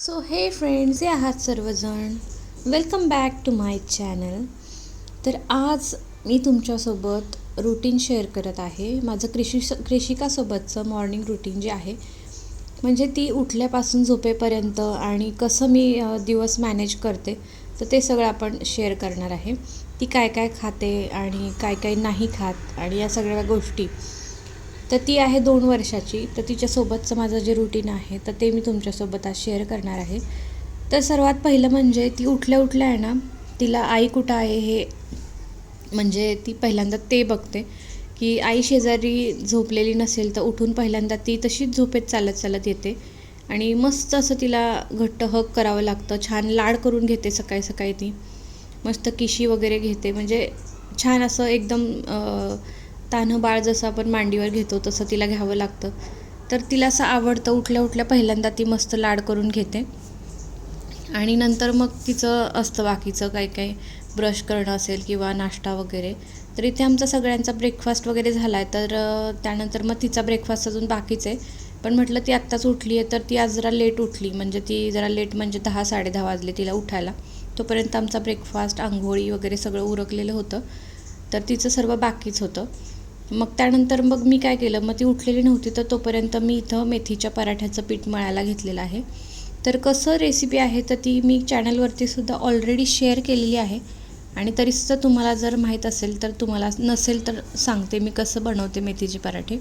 So हे friends हे आहात सर्वजण. Welcome back to my channel तर आज मी तुमच्यासोबत रुटीन शेअर करत आहे. माझं कृषी कृषिकासोबतचं मॉर्निंग रुटीन जे आहे म्हणजे ती उठल्यापासून झोपेपर्यंत आणि कसं मी दिवस मॅनेज करते तर ते सगळं आपण शेअर करणार आहे. ती काय काय खाते आणि काय काय नाही खात आणि या सगळ्या गोष्टी. तर ती आहे दोन वर्षाची. तर तिच्यासोबतचं माझं जे रुटीन आहे तर ते मी तुमच्यासोबत आज शेअर करणार आहे. तर सर्वात पहिलं म्हणजे ती उठल्या उठल्या आहे ना तिला आई कुठं आहे हे म्हणजे ती पहिल्यांदा ते बघते. की आई शेजारी झोपलेली नसेल तर उठून पहिल्यांदा ती तशीच झोपेत चालत चालत येते. आणि मस्त असं तिला घट्ट हक करावं लागतं. छान लाड करून घेते सकाळी सकाळी ती. मस्त किशी वगैरे घेते. म्हणजे छान असं एकदम तान्हं बाळ जसं आपण मांडीवर घेतो तसं तिला घ्यावं लागतं. तर तिला असं आवडतं उठल्या उठल्या पहिल्यांदा ती मस्त लाड करून घेते. आणि नंतर मग तिचं असतं बाकीचं काही काही ब्रश करणं असेल किंवा नाश्ता वगैरे. तर इथे आमचा सगळ्यांचा ब्रेकफास्ट वगैरे झाला आहे तर त्यानंतर मग तिचा ब्रेकफास्ट अजून बाकीच आहे. पण म्हटलं ती आत्ताच उठली आहे तर ती आज जरा लेट उठली. म्हणजे ती जरा लेट म्हणजे दहा साडेदहा वाजले तिला उठायला. तोपर्यंत आमचा ब्रेकफास्ट आंघोळी वगैरे सगळं उरकलेलं होतं. तर तिचं सर्व बाकीच होतं. मग त्यानंतर मग मी काय केलं? मग ती उठलेली नव्हती तर तोपर्यंत मी इथं मेथीच्या पराठ्याचं पीठ मळायला घेतलेलं आहे. तर कसं रेसिपी आहे तर ती मी चॅनलवरती सुद्धा ऑलरेडी शेअर केलेली आहे. आणि तरीसुद्धा तुम्हाला जर माहीत असेल तर तुम्हाला नसेल तर सांगते मी कसं बनवते मेथीचे पराठे.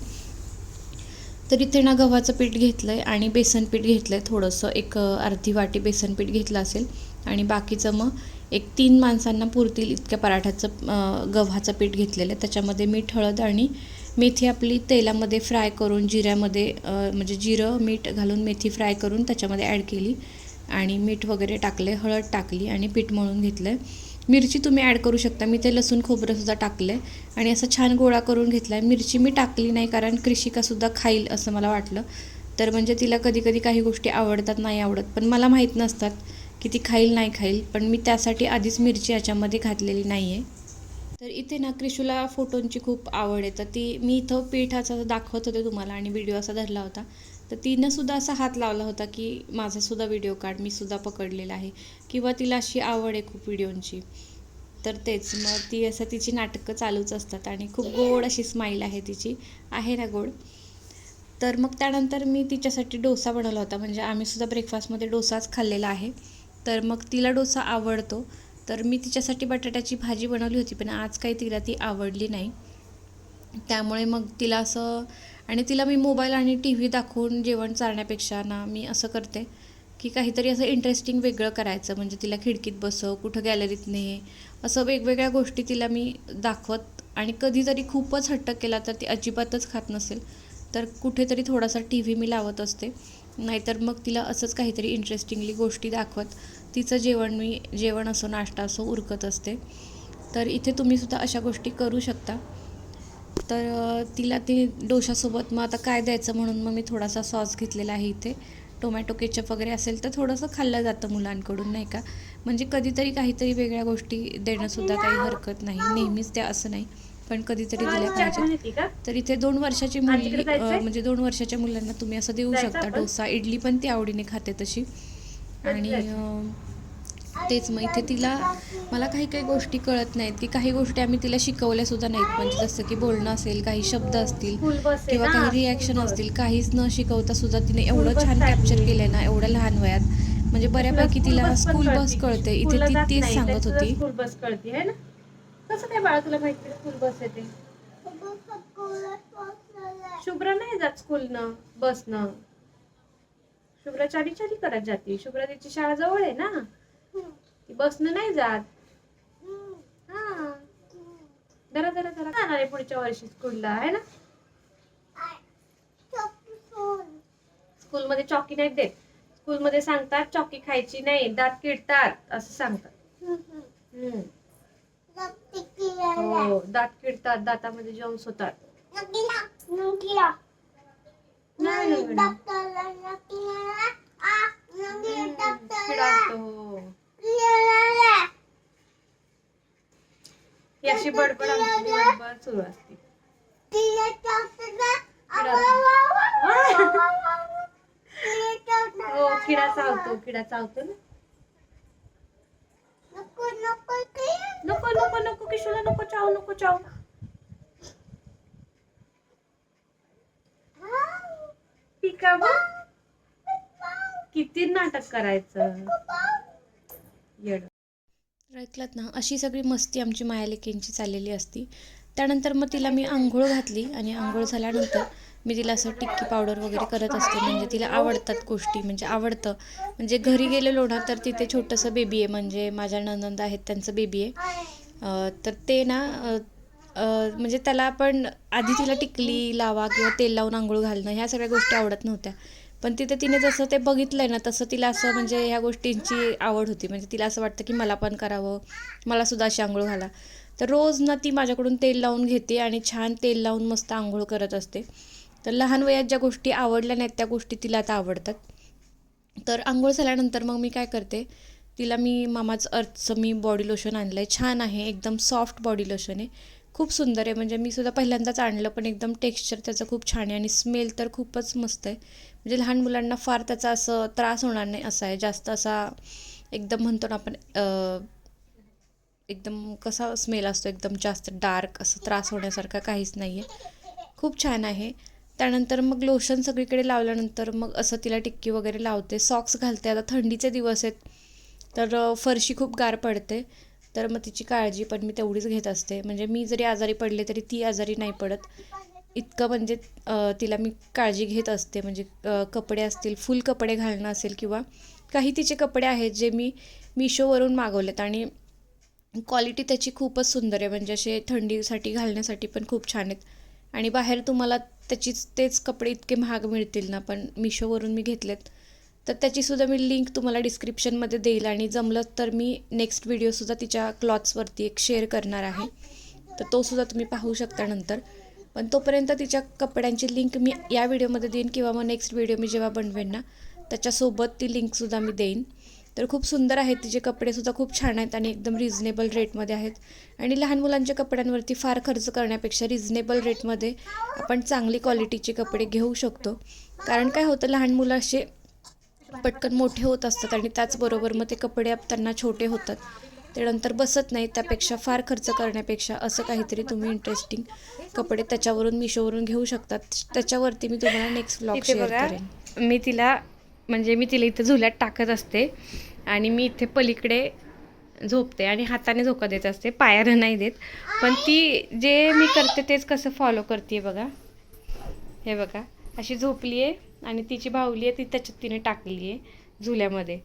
तर इथे ना गव्हाचं पीठ घेतलं आहे आणि बेसन पीठ घेतलं आहे थोडंसं एक अर्धी वाटी बेसन पीठ घेतलं असेल. आणि बाकीचं मग एक तीन माणसांना पुरतील इतक्या पराठ्याचं गव्हाचं पीठ घेतलेलं आहे. त्याच्यामध्ये मीठ हळद आणि मेथी आपली तेलामध्ये फ्राय करून जिऱ्यामध्ये म्हणजे जिरं मीठ घालून मेथी फ्राय करून त्याच्यामध्ये ॲड केली आणि मीठ वगैरे टाकले हळद टाकली आणि पीठ मळून घेतलं आहे मिरची तुम्ही ॲड करू शकता. मी ते लसूण खोबरंसुद्धा टाकलं आहे आणि असं छान गोळा करून घेतला आहे मिरची मी टाकली नाही कारण कृषिकासुद्धा खाईल असं मला वाटलं. तर म्हणजे तिला कधी कधी काही गोष्टी आवडतात नाही आवडत. पण मला माहीत नसतात. की ती खाईल नाही खाईल पण मी त्यासाठी आधीच मिरची याच्यामध्ये घातलेली नाही आहे तर इथे ना क्रिशूला फोटोंची खूप आवड आहे. तर ती मी इथं पीठाचा दाखवत होते तुम्हाला आणि व्हिडिओ असा धरला होता. तर तिनं सुद्धा असा हात लावला होता की माझासुद्धा व्हिडिओ काढ मी सुद्धा पकडलेला आहे. किंवा तिला अशी आवड आहे खूप व्हिडिओंची. तर तेच मग ती असं तिची नाटकं चालूच असतात आणि खूप गोड अशी स्माईल आहे तिची. आहे ना गोड? तर मग त्यानंतर मी तिच्यासाठी डोसा बनवला होता. म्हणजे आम्हीसुद्धा ब्रेकफास्टमध्ये डोसाच खाल्लेला आहे. तर मग तिला डोसा आवडतो. तर मी तिच्यासाठी बटाट्याची भाजी बनवली होती पण आज काही तिला ती आवडली नाही. त्यामुळे मग तिला असं आणि तिला मी मोबाईल आणि टी व्ही दाखवून जेवण चालण्यापेक्षा ना मी असं करते की काहीतरी असं इंटरेस्टिंग वेगळं करायचं. म्हणजे तिला खिडकीत बसव कुठं गॅलरीत ने असं वेगवेगळ्या गोष्टी तिला मी दाखवत. आणि कधीतरी खूपच हट्ट केला तर ती अजिबातच खात नसेल तर कुठेतरी थोडासा टी व्ही मी लावत असते. नाहीतर मग तिला असंच काहीतरी इंटरेस्टिंगली गोष्टी दाखवत. तिचं जेवण मी जेवण असो नाश्ता असो उरकत असते. तर इथे तुम्ही सुद्धा अशा गोष्टी करू शकता. तर तिला ती डोशासोबत मग आता काय द्यायचं म्हणून मग मी थोडासा सॉस घेतलेला आहे इथे. टोमॅटो केचप वगैरे असेल तर थोडंसं खाल्लं जातं मुलांकडून नाही का? म्हणजे कधीतरी काहीतरी वेगळ्या गोष्टी देणंसुद्धा काही हरकत नाही. नेहमीच त्या असं नाही पण कधीतरी दिल्या पाहिजेत. तर इथे दोन वर्षाची? अ, म्हणजे दोन वर्षाच्या मुलांना तुम्ही असं देऊ शकता? डोसा. इडली पण ती आवडीने खाते तशी. आणि तेच मग इथे तिला मला काही काही गोष्टी कळत नाहीत की काही गोष्टी आम्ही तिला शिकवल्या सुद्धा नाहीत. म्हणजे जसं की बोलणं असेल काही शब्द असतील किंवा ना, काही रिॲक्शन. असतील काहीच न शिकवता सुद्धा तिने एवढं छान. कॅप्चर केलंय ना एवढ्या लहान वयात. म्हणजे बऱ्यापैकी तिला स्कूल बस कळते. इथे ती तेच सांगत होती. स्कूल बस कळते है ना? कसं काय बाळा तुला माहिती स्कूल बस येते शुभ्रा नाही जात स्कूलनं बसनं शुभ्रा चारी चारी करत जाते. शुभ्रा तिची शाळा जवळ आहे ना? ती बसनं नाही जात. हा. जरा जरा जरा जाणार आहे पुढच्या वर्षी स्कूलला आहे ना? स्कूलमध्ये चॉकी नाही देत. स्कूलमध्ये सांगतात चॉकी खायची नाही दात किडतात असं सांगतात. हम्म. हो दात किडतात दातामध्ये जम्स होतात नाही ना मॅडम. किडा असतो हो. ही अशी बडबड आमची सुरू असते. हो किडा चावतो किडा चावतो ना. नको नको नको किशोला नको चाव नको चाव. पिका किती नाटक करायचं? येड. ऐकलात ना अशी सगळी मस्ती आमची मायालेकींची चाललेली असती. त्यानंतर मग तिला मी आंघोळ घातली आणि आंघोळ झाल्यानंतर मी तिला असं टिक्की पावडर वगैरे करत असते. म्हणजे तिला आवडतात गोष्टी म्हणजे आवडतं. म्हणजे घरी गेलेलो ना तर तिथे छोटंसं बेबी आहे. म्हणजे माझ्या ननंद आहेत त्यांचं बेबी आहे. तर ते ना म्हणजे त्याला आपण आधी तिला टिकली लावा किंवा तेल लावून आंघोळ घालणं ह्या सगळ्या गोष्टी आवडत नव्हत्या. पण तिथे तिने जसं ते बघितलंय ना तसं तिला असं म्हणजे ह्या गोष्टींची आवड होती. म्हणजे तिला असं वाटतं की मला पण करावं मला सुद्धा अशी आंघोळ घाला. तर रोज ना ती माझ्याकडून तेल लावून घेते आणि छान तेल लावून मस्त आंघोळ करत असते. तर लहान वयात ज्या गोष्टी आवडल्या नाहीत त्या गोष्टी तिला आता आवडतात. तर आंघोळ झाल्यानंतर मग मी काय करते तिला मी मामाच अर्थचं मी बॉडी लोशन आणलं आहे छान आहे एकदम सॉफ्ट बॉडी लोशन आहे. खूप सुंदर आहे. म्हणजे मी सुद्धा पहिल्यांदाच आणलं पण एकदम टेक्स्चर त्याचं खूप छान आहे आणि स्मेल तर खूपच मस्त आहे. म्हणजे लहान मुलांना फार त्याचा असं त्रास होणार नाही असा आहे. जास्त असा एकदम म्हणतो ना आपण एकदम कसा स्मेल असतो एकदम जास्त डार्क असं त्रास होण्यासारखा काहीच नाही आहे खूप छान आहे. त्यानंतर मग लोशन सगळीकडे लावल्यानंतर मग असं तिला टिक्की वगैरे लावते. सॉक्स घालते. आता थंडीचे दिवस आहेत. तर फरशी खूप गार पडते. तर मग तिची काळजी पण मी तेवढीच घेत असते. म्हणजे मी जरी आजारी पडले तरी ती आजारी नाही पडत. इतकं म्हणजे तिला मी काळजी घेत असते. म्हणजे कपडे असतील फुल कपडे घालणं असेल किंवा काही तिचे कपडे आहेत जे मी मिशोवरून मागवलेत आणि क्वालिटी त्याची खूपच सुंदर आहे. म्हणजे असे थंडीसाठी घालण्यासाठी पण खूप छान आहेत. आणि बाहेर तुम्हाला त्याचीच तेच कपडे इतके महाग मिळतील ना पण मिशोवरून मी घेतलेत. तर त्याचीसुद्धा मी लिंक तुम्हाला डिस्क्रिप्शनमध्ये देईल आणि जमलं तर मी नेक्स्ट व्हिडिओसुद्धा तिच्या क्लॉथ्सवरती एक शेअर करणार आहे. तर तोसुद्धा तुम्ही पाहू शकता नंतर. पण तोपर्यंत तिच्या कपड्यांची लिंक मी या व्हिडिओमध्ये देईन किंवा मग नेक्स्ट व्हिडिओ मी जेव्हा बनवेन ना त्याच्यासोबत ती लिंकसुद्धा मी देईन. तर खूप सुंदर आहेत तिचे कपडेसुद्धा खूप छान आहेत आणि एकदम रिझनेबल रेटमध्ये आहेत. आणि लहान मुलांच्या कपड्यांवरती फार खर्च करण्यापेक्षा रिझनेबल रेटमध्ये आपण चांगली क्वालिटीचे कपडे घेऊ शकतो. कारण काय होतं लहान मुलं असे पटकन मोठे होत असतात आणि त्याचबरोबर मग ते कपडे त्यांना छोटे होतात. ते नंतर बसत नाही त्यापेक्षा फार खर्च करण्यापेक्षा असं काहीतरी तुम्ही इंटरेस्टिंग कपडे त्याच्यावरून मिशोवरून घेऊ शकतात. त्याच्यावरती मी तुम्हाला नेक्स्ट ब्लॉग शेअर करेन. मी तिला म्हणजे मी तिला इथं झुल्यात टाकत असते आणि मी इथे पलीकडे झोपते आणि हाताने झोका देत असते पायानं नाही देत. पण ती जे मी करते तेच कसं फॉलो करते बघा. हे बघा अशी झोपली आहे आणि तिची बाहुली आहे ती त्याच्यात तिने टाकली आहे झुल्यामध्ये.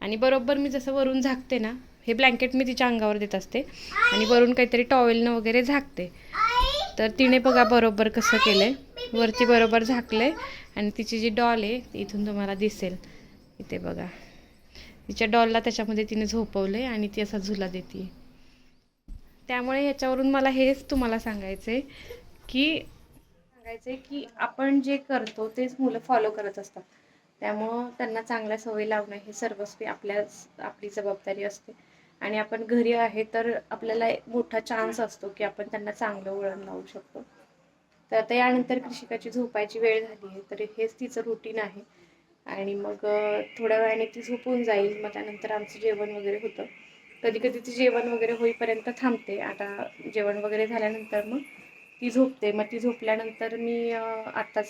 आणि बरोबर मी जसं वरून झाकते ना हे ब्लँकेट मी तिच्या अंगावर देत असते. आणि वरून काहीतरी टॉवेलनं वगैरे झाकते. तर तिने बघा बरोबर कसं केलं आहे वरती बरोबर झाकलं आहे आणि तिची जी डॉल आहे ती इथून तुम्हाला दिसेल. इथे बघा. तिच्या डॉलला त्याच्यामध्ये तिने झोपवलं आहे आणि ती असा झुला देते त्यामुळे ह्याच्यावरून मला हेच तुम्हाला सांगायचं आहे की सांगायचं आहे की आपण जे करतो तेच मुलं फॉलो करत असतात. त्यामुळं त्यांना चांगल्या सवयी लावणं हे सर्वस्वी आपल्या आपली जबाबदारी असते. आणि आपण घरी आहे तर आपल्याला एक मोठा चान्स असतो की आपण त्यांना चांगलं वळण लावू शकतो. तर आता यानंतर कृषिकाची झोपायची वेळ झाली आहे तर हेच तिचं रुटीन आहे. आणि मग थोड्या वेळाने ती झोपून जाईल मग त्यानंतर आमचं जेवण वगैरे होतं. कधी कधी ती जेवण वगैरे होईपर्यंत थांबते. आता जेवण वगैरे झाल्यानंतर मग ती झोपते. मग ती झोपल्यानंतर मी आत्ताच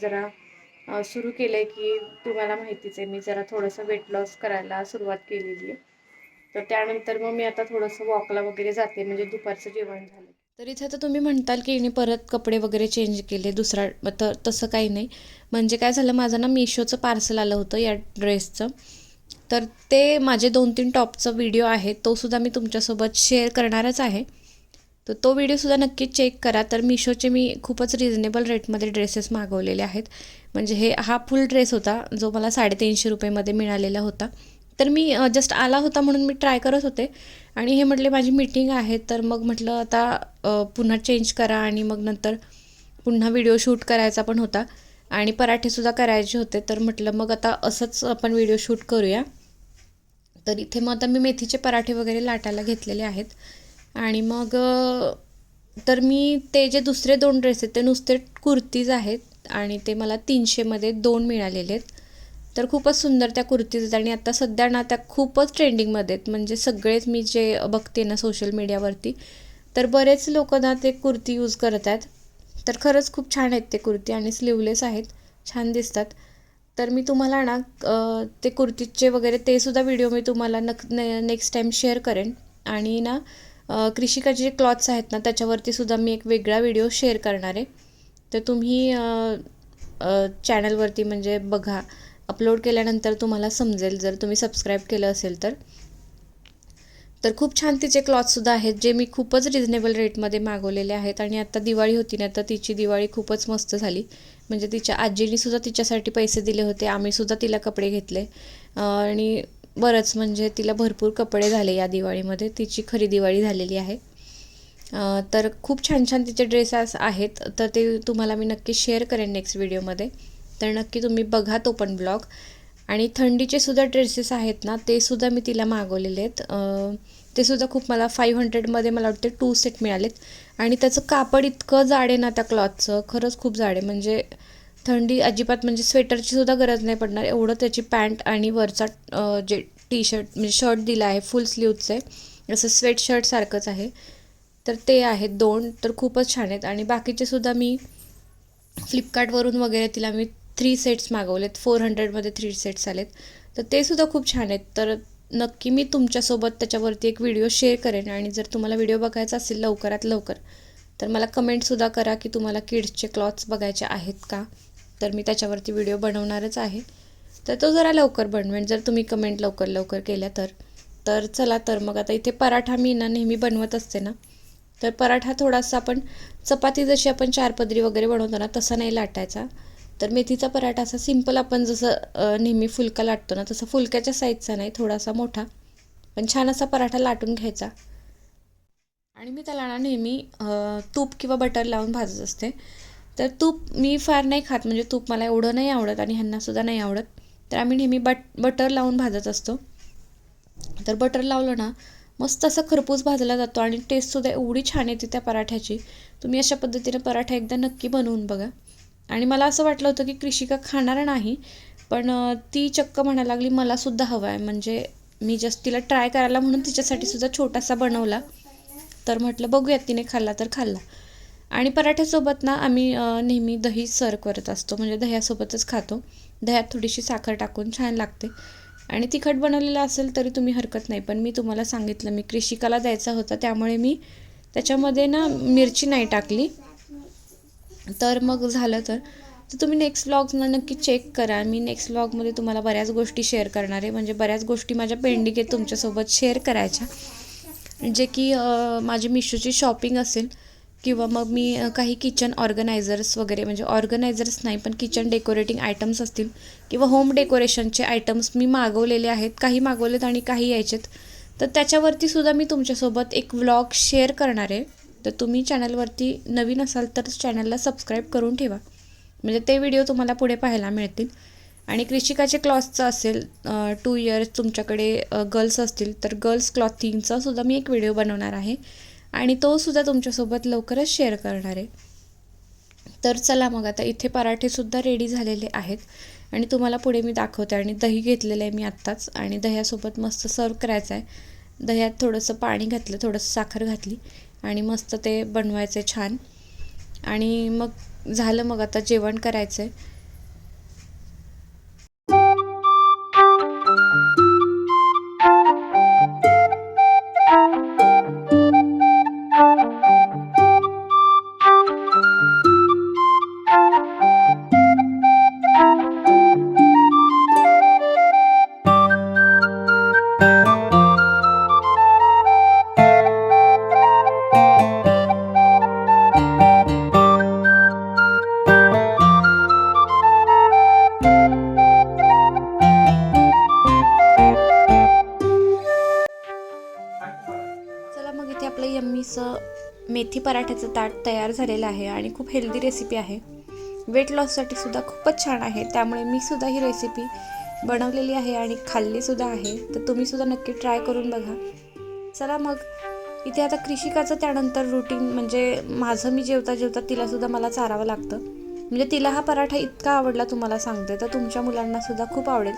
जरा सुरू केलं आहे की तुम्हाला माहितीच आहे मी जरा थोडंसं वेट लॉस करायला सुरुवात केलेली आहे. तर त्यानंतर मग मी आता थोडंसं वॉकला वगैरे जाते म्हणजे दुपारचं जेवण झालं. तर इथे तर तुम्ही म्हणताल की हिने परत कपडे वगैरे चेंज केले दुसरा तर तसं काही नाही. म्हणजे काय झालं माझं ना मिशोचं पार्सल आलं होतं या ड्रेसचं तर ते माझे दोन तीन टॉपचा व्हिडिओ आहे तो सुद्धा मी तुमच्यासोबत शेअर करणारच आहे. तर तो व्हिडिओसुद्धा नक्कीच चेक करा. तर मिशोचे मी खूपच रिझनेबल रेटमध्ये ड्रेसेस मागवलेले आहेत. म्हणजे हे हा फुल ड्रेस होता जो मला साडेतीनशे रुपयेमध्ये मिळालेला होता. तर मी जस्ट आला होता म्हणून मी ट्राय करत होते. आणि हे म्हटले माझी मीटिंग आहे. तर मग म्हटलं आता पुन्हा चेंज करा. आणि मग नंतर पुन्हा व्हिडिओ शूट करायचा पण होता. आणि पराठेसुद्धा करायचे होते. तर म्हटलं मग आता असंच आपण व्हिडिओ शूट करूया. तर इथे मग आता मी मेथीचे पराठे वगैरे लाटायला घेतलेले आहेत. आणि मग तर मी ते जे दुसरे दोन ड्रेस आहेत ते नुसते कुर्तीज आहेत आणि ते मला तीनशेमध्ये दोन मिळालेले आहेत. तर खूपच सुंदर त्या कुर्तीज आहेत आणि आता सध्या ना त्या खूपच ट्रेंडिंगमध्ये आहेत. म्हणजे सगळेच मी जे बघते ना सोशल मीडियावरती तर बरेच लोक ना ते कुर्ती यूज करत आहेत. तर खरंच खूप छान आहेत ते कुर्ती आणि स्लीवलेस आहेत. छान दिसतात. तर मी तुम्हाला ना ते कुर्तीचे वगैरे ते सुद्धा व्हिडिओ मी तुम्हाला नक ने नेक्स्ट टाईम शेअर करेन. आणि ना कृषिकाचे जे क्लॉथ्स आहेत ना त्याच्यावरती सुद्धा मी एक वेगळा व्हिडिओ शेअर करणार आहे. तर तुम्ही चॅनलवरती म्हणजे बघा. अपलोड केल्यानंतर तुम्हाला समजेल जर तुम्ही सबस्क्राईब केलं असेल तर. तर खूप छान तिचे क्लॉथसुद्धा आहेत जे मी खूपच रिझनेबल रेटमध्ये मागवलेले आहेत. आणि आता दिवाळी होती ना तर तिची दिवाळी खूपच मस्त झाली. म्हणजे तिच्या आजीनीसुद्धा तिच्यासाठी पैसे दिले होते आम्हीसुद्धा तिला कपडे घेतले. आणि बरंच म्हणजे तिला भरपूर कपडे झाले या दिवाळीमध्ये. तिची खरी दिवाळी झालेली आहे. तर खूप छान छान तिचे ड्रेसेस आहेत. तर ते तुम्हाला मी नक्की शेअर करेन नेक्स्ट व्हिडिओमध्ये तर नक्की तुम्ही बघा तो पण ब्लॉग आणि थंडीचे सुद्धा ड्रेसेस आहेत ना ते सुद्धा मी तिला मागवलेले आहेत. ते सुद्धा खूप मला फाईव्ह हंड्रेडमध्ये मला वाटते टू सेट मिळालेत. आणि त्याचं कापड इतकं जाड आहे ना त्या क्लॉथचं खरंच खूप जाड आहे. म्हणजे थंडी अजिबात म्हणजे स्वेटरची सुद्धा गरज नाही पडणार. एवढं त्याची पॅन्ट आणि वरचा जे टी शर्ट म्हणजे शर्ट दिला आहे फुल स्लीवचं आहे असं स्वेट शर्टसारखंच आहे. तर ते आहेत दोन तर खूपच छान आहेत. आणि बाकीचे सुद्धा मी फ्लिपकार्टवरून वगैरे तिला मी थ्री सेट्स मागवलेत. फोर हंड्रेडमध्ये थ्री सेट्स आलेत. तर ते सुद्धा खूप छान आहेत. तर नक्की मी तुमच्यासोबत त्याच्यावरती एक व्हिडिओ शेअर करेन. आणि जर तुम्हाला व्हिडिओ बघायचा असेल लवकरात लवकर तर मला कमेंटसुद्धा करा की तुम्हाला किड्सचे क्लॉथ्स बघायचे आहेत का? तर मी त्याच्यावरती व्हिडिओ बनवणारच आहे. तर तो जरा लवकर बनवेन. जर तुम्ही कमेंट लवकर लवकर केल्या तर. तर चला तर मग आता इथे पराठा मी ना नेहमी बनवत असते ना. तर पराठा थोडासा आपण चपाती जशी आपण चार पदरी वगैरे बनवतो ना तसा नाही लाटायचा. तर मेथीचा पराठा असा सिंपल आपण जसं नेहमी फुलका लाटतो ना तसं फुलक्याच्या साईजचा नाही थोडासा मोठा. पण छान असा पराठा लाटून घ्यायचा. आणि मी त्याला ना नेहमी तूप किंवा बटर लावून भाजत असते. तर तूप मी फार नाही खात म्हणजे तूप मला एवढं नाही आवडत आणि ह्यांनासुद्धा नाही आवडत. तर आम्ही नेहमी बट बटर लावून भाजत असतो. तर बटर लावलं ना मस्त असं खरपूस भाजला जातो आणि टेस्टसुद्धा एवढी छान येते त्या पराठ्याची. तुम्ही अशा पद्धतीने पराठा एकदा नक्की बनवून बघा. आणि मला असं वाटलं होतं की कृषिका खाणार नाही पण ती चक्क म्हणायला लागली मलासुद्धा हवं आहे. म्हणजे मी जस्ट तिला ट्राय करायला म्हणून तिच्यासाठी सुद्धा छोटासा बनवला. तर म्हटलं बघूयात तिने खाल्ला तर खाल्ला. आणि पराठ्यासोबत ना आम्ही नेहमी दही सर्व करत असतो. म्हणजे दह्यासोबतच खातो. दह्यात थोडीशी साखर टाकून छान लागते. आणि तिखट बनवलेलं असेल तरी तुम्ही हरकत नाही. पण मी तुम्हाला सांगितलं मी कृषिकाला द्यायचा होता. त्यामुळे मी त्याच्यामध्ये ना मिरची नाही टाकली. तर मग झालं तर. तर तुम्ही नेक्स्ट व्लॉग्सना नक्की चेक करा. मी नेक्स्ट व्लॉगमध्ये तुम्हाला बऱ्याच गोष्टी शेअर करणार आहे. म्हणजे बऱ्याच गोष्टी माझ्या पेंडिंग आहेत तुमच्यासोबत शेअर करायच्या. जे की माझी मिशोची शॉपिंग असेल. किंवा मग मी काही किचन ऑर्गनायझर्स वगैरे म्हणजे ऑर्गनायझर्स नाही पण किचन डेकोरेटिंग आयटम्स असतील किंवा होम डेकोरेशनचे आयटम्स मी मागवलेले आहेत काही मागवलेत आणि काही यायचेत तर त्याच्यावरती सुद्धा मी तुमच्यासोबत एक व्लॉग शेअर करणार आहे. तर तुम्ही चॅनलवरती नवीन असाल तर चॅनलला सबस्क्राईब करून ठेवा. म्हणजे ते व्हिडिओ तुम्हाला पुढे पाहायला मिळतील. आणि कृषिकाचे क्लॉथचं असेल टू इयर्स तुमच्याकडे गर्ल्स असतील तर गर्ल्स क्लॉथिंगचा सुद्धा मी एक व्हिडिओ बनवणार आहे. आणि तो सुद्धा तुमच्यासोबत लवकरच शेअर करणार आहे. तर चला मग आता इथे पराठेसुद्धा रेडी झालेले आहेत. आणि तुम्हाला पुढे मी दाखवते. आणि दही घेतलेलं आहे मी आत्ताच. आणि दह्यासोबत मस्त सर्व करायचं आहे. दह्यात थोडंसं पाणी घातलं थोडंसं साखर घातली. आणि मस्त ते बनवायचं आहे छान. आणि मग झालं मग आता जेवण करायचं आहे मग इथे आपलं यम्मीचं मेथी पराठ्याचं ताट तयार झालेलं आहे आणि खूप हेल्दी रेसिपी आहे. वेट लॉससाठी सुद्धा खूपच छान आहे. त्यामुळे मी सुद्धा ही रेसिपी बनवलेली आहे आणि खाल्लीसुद्धा आहे. तर तुम्ही सुद्धा नक्की ट्राय करून बघा. चला मग इथे आता कृषिकाचं त्यानंतर रुटीन म्हणजे माझं मी जेवता जेवता तिलासुद्धा मला चारावं लागतं. म्हणजे तिला हा पराठा इतका आवडला तुम्हाला सांगते तर तुमच्या मुलांना सुद्धा खूप आवडेल.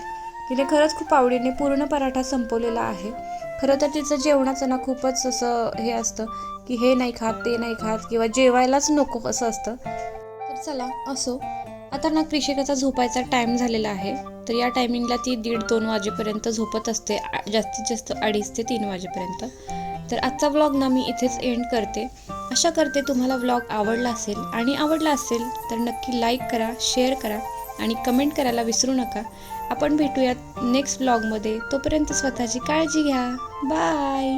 तिने खरंच खूप आवडीने पूर्ण पराठा संपवलेला आहे. खरं तर तिचं जेवणाचं ना खूपच असं हे असतं की हे नाही खात ते नाही खात किंवा जेवायलाच नको असं असतं. तर चला असो. आता ना कृषिकाचा झोपायचा टाईम झालेला आहे. तर या टायमिंगला ती दीड दोन वाजेपर्यंत झोपत असते. जास्तीत जास्त अडीच ते तीन वाजेपर्यंत. तर आजचा व्लॉग ना मी इथेच एंड करते. आशा करते तुम्हाला व्लॉग आवडला असेल. आणि आवडला असेल तर नक्की लाईक करा शेअर करा आणि कमेंट करायला विसरू नका. आपण भेटूयात नेक्स्ट ब्लॉगमध्ये तोपर्यंत स्वतःची काळजी घ्या. बाय